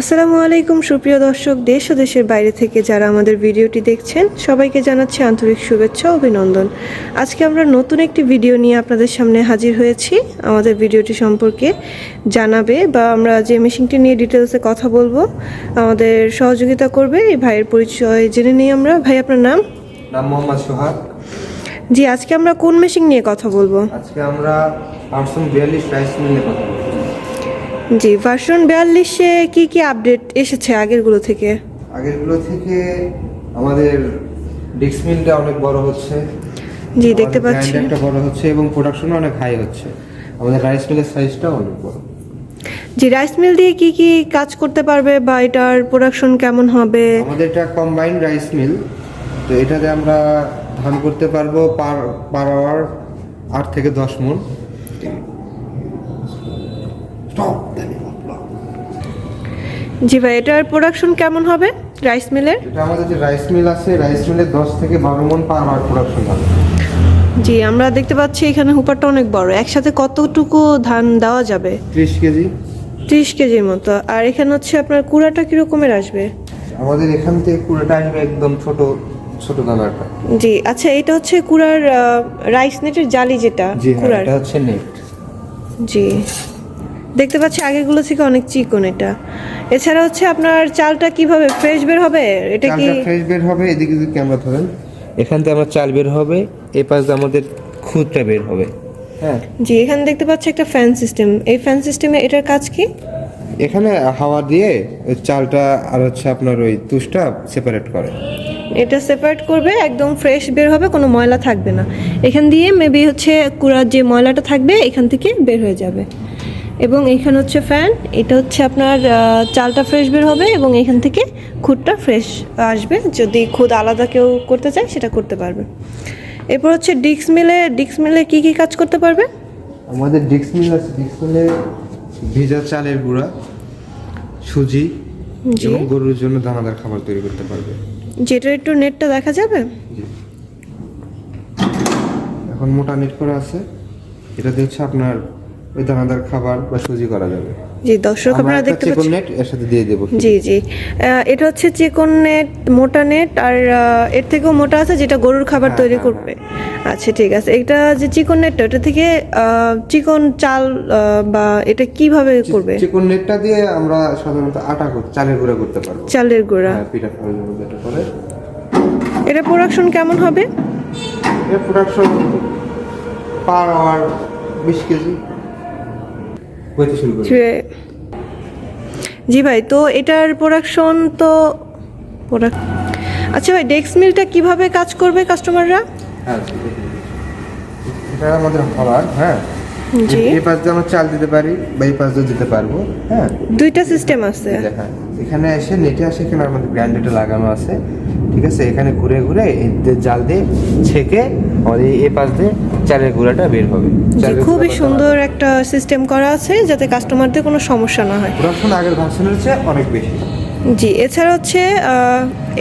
আসসালামু আলাইকুম সুপ্রিয় দর্শক দেশ ও দেশের বাইরে থেকে যারা আমাদের ভিডিওটি দেখছেন সবাইকে জানাচ্ছি আন্তরিক শুভেচ্ছা ও অভিনন্দন। আজকে আমরা নতুন একটি ভিডিও নিয়ে আপনাদের সামনে হাজির হয়েছি। আমাদের ভিডিওটি সম্পর্কে জানাবে বা আমরা যে মেশিনটি নিয়ে ডিটেলসে কথা বলব আমাদের সহযোগিতা করবে এই ভাইয়ের পরিচয় জেনে নিই আমরা। ভাই আপনার নাম? নাম মোহাম্মদ সোহাগ। জি আজকে আমরা কোন মেশিন নিয়ে কথা বলব? আজকে আমরা পার্সন বিয়াল্লিশ রাইস মিলে কথা বলব। জি ভার্সন বিয়াল্লিশে কি কি আপডেট এসেছে আগেরগুলো থেকে? আগেরগুলো থেকে আমাদের ডিক্স মিলটা অনেক বড় হচ্ছে। জি দেখতে পাচ্ছি। একটা বড় হচ্ছে এবং প্রোডাকশনও অনেক হাই হচ্ছে। আমাদের রাইস মিলের সাইজটাও অনেক বড়। জি রাইস মিল দিয়ে কি কি কাজ করতে পারবে বা এটার প্রোডাকশন কেমন হবে? আমাদের এটা কম্বাইন্ড রাইস মিল তো এটাতে আমরা ধান করতে পারব পার পার আওয়ার আট থেকে দশ মন। জি ভাই এটার প্রোডাকশন কেমন হবে? রাইস মিলের এটা আমাদের যে রাইস মিল আছে রাইস মিলে দশ থেকে বারো মন পার আওয়ার প্রোডাকশন হবে। জি আমরা দেখতে পাচ্ছি এখানে হুপারটা অনেক বড়। একসাথে কতটুকু ধান দেওয়া যাবে? ত্রিশ কেজি। ত্রিশ কেজির মতো। আর এখানে হচ্ছে আপনার কুড়াটা কিরকমের আসবে? আমাদের এখান থেকে পুরোটা আসবে একদম ছোট ছোট দানাটা। জি আচ্ছা এটা হচ্ছে কুড়ার রাইস নেটের জালি যেটা হ্যাঁ কুড়ার। এটা হচ্ছে নেট জি। দেখতে পাচ্ছি আগেরগুলো থেকে অনেক চিকন এটা। এছাড়া হচ্ছে আপনার চালটা কীভাবে? ফ্রেশ বের হবে? এটা কি চালটা ফ্রেশ বের হবে এদিকে যদি ক্যামেরা ধরেন। এখান থেকে আমার চাল বের হবে এই পাশে আমাদের খুদটা বের হবে। হ্যাঁ। জি এখানে দেখতে পাচ্ছি একটা ফ্যান সিস্টেম এই ফ্যান সিস্টেমে এটার কাজ কি? এখানে হাওয়া দিয়ে ওই চালটা আর হচ্ছে আপনার ওই তুষটা সেপারেট করে। এটা সেপারেট করবে একদম ফ্রেশ বের হবে কোনো ময়লা থাকবে না। এখান দিয়ে মেবি হচ্ছে কুড়ার যে ময়লাটা থাকবে এখান থেকে বের হয়ে যাবে। এবং এখানে হচ্ছে ফ্যান এটা হচ্ছে আপনার চালটা ফ্রেশ বের হবে এবং এখান থেকে খুদটা ফ্রেশ আসবে। যদি খুদ আলাদা কেউ করতে চায় সেটা করতে পারবে। এরপর হচ্ছে ডিক্স মিলে ডিক্স মিলে কি কি কাজ করতে পারবে? আমাদের ডিক্স মিল আছে ডিক্স মিলে ভেজা চালের গুঁড়া সুজি এবং গরুর জন্য দানাদার খাবার তৈরি করতে পারবে। যেটা একটু নেটটা দেখা যাবে? এখন মোটা নেট করা আছে। এটাতে হচ্ছে আপনার ওই দানাদার খাবার বা সুজি করা যাবে। জি দর্শক আপনারা দেখতে চিকন পাচ্ছেন নেট এর সাথে দিয়ে দেবো জি জি। এটা হচ্ছে চিকন নেট মোটা নেট আর এর থেকেও মোটা আছে যেটা গরুর খাবার হ্যাঁ, তৈরি হ্যাঁ, করবে। আচ্ছা ঠিক আছে। এটা যে চিকন নেটটা ওটা থেকে চিকন চাল বা এটা কীভাবে করবে? চিকন নেটটা দিয়ে আমরা সাধারণত আটা চালের গুঁড়া করতে পারব। চালের গুঁড়া। হ্যাঁ, পিঠা খাওয়ার জন্য যেটা করে। এটা প্রোডাকশন কেমন হবে? এর প্রোডাকশন পার আওয়ার বিশ কেজি। হইতে শুরু করি জি ভাই তো এটার প্রোডাকশন তো প্রোডাক্ট আচ্ছা ভাই ডেক্স মিলটা কীভাবে কাজ করবে কাস্টমাররা হ্যাঁ এটা আমাদের খাবার হ্যাঁ। জি। এই পাশ দিয়ে আমরা চাল দিতে পারি বা এই পাশ দিয়ে দিতে পারব হ্যাঁ। দুইটা সিস্টেম আছে। হ্যাঁ। এখানে এসে নেটে আসে এখানে আমাদের গ্রাইন্ডারটা লাগানো আছে। ঠিক আছে? এখানে ঘুরে ঘুরে জাল দিয়ে ছেঁকে আমাদের এই পাশ দিয়ে চালের গুঁড়াটা বের হবে। খুবই সুন্দর একটা সিস্টেম করা আছে যাতে কাস্টমারদের কোনো সমস্যা না হয়। প্রোডাকশন আগের ভার্সনের চেয়ে অনেক বেশি। জি এছাড়া হচ্ছে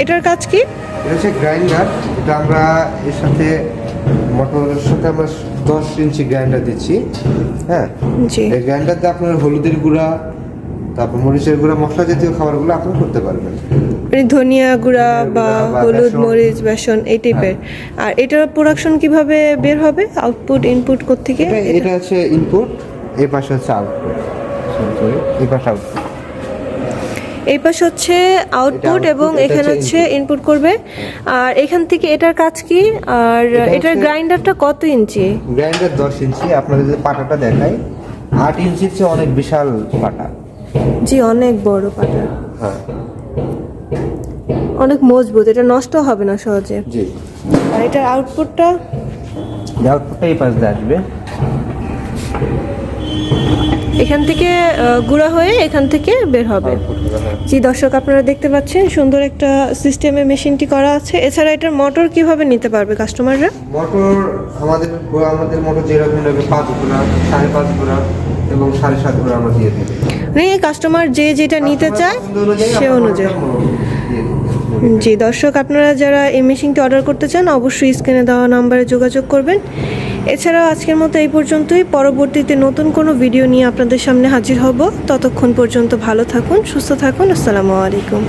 এটার কাজ কি? এটা হচ্ছে গ্রাইন্ডার এটা আমরা এর সাথে মটরের সাথে আমরা দশ ইঞ্চি গ্রাইন্ডার দিচ্ছি হ্যাঁ? এই গ্রাইন্ডার দিয়ে আপনার হলুদের গুঁড়া তারপর মরিচের গুঁড়া মশলা জাতীয় খাবারগুলো আপনি করতে পারবেন। মানে ধনিয়া গুঁড়া বা হলুদ মরিচ বেসন এই টাইপের আর এটার প্রোডাকশন কীভাবে বের হবে? আউটপুট ইনপুট থেকে এটা হচ্ছে ইনপুট এই পাশে হচ্ছে আউটপুট এই পাশে আউটপুট এই পাশে হচ্ছে আউটপুট এবং এখানে হচ্ছে হচ্ছে ইনপুট করবে। আর এখান থেকে এটার কাজ কি? আর এটার গ্রাইন্ডারটা কত ইঞ্চি? গ্রাইন্ডার দশ ইঞ্চি আপনাদের যদি পাটাটা দেখাই আট ইঞ্চির চেয়ে অনেক বিশাল পাটা। জি অনেক বড় পাটা। হ্যাঁ। অনেক মজবুত এটা নষ্ট হবে না সহজে। জি। আর এটার আউটপুটটা আউটপুটটা এই পাশ দিয়ে আসবে। এখান থেকে গুঁড়া হয়ে এখান থেকে বের হবে। জি দর্শক আপনারা দেখতে পাচ্ছেন সুন্দর একটা সিস্টেমে মেশিনটি করা আছে। এছাড়া এটার মোটর কীভাবে নিতে পারবে কাস্টমাররা মোটর আমাদের আমাদের মোটর যেরকম নেবে পাঁচ ঘোড়া সাড়ে পাঁচ ঘোড়া এবং সাড়ে সাত ঘোড়া আমরা দিয়ে থাকি। মানে কাস্টমার যে যেটা নিতে চায়, সে অনুযায়ী। জি, দর্শক, আপনারা যারা এই মেশিনটি অর্ডার করতে চান, অবশ্যই স্ক্রিনে দেওয়া নাম্বারে যোগাযোগ করবেন। এছাড়াও আজকের মতো এই পর্যন্তই। পরবর্তীতে নতুন কোনো ভিডিও নিয়ে আপনাদের সামনে হাজির হব। ততক্ষণ পর্যন্ত ভালো থাকুন, সুস্থ থাকুন। আসসালামু আলাইকুম।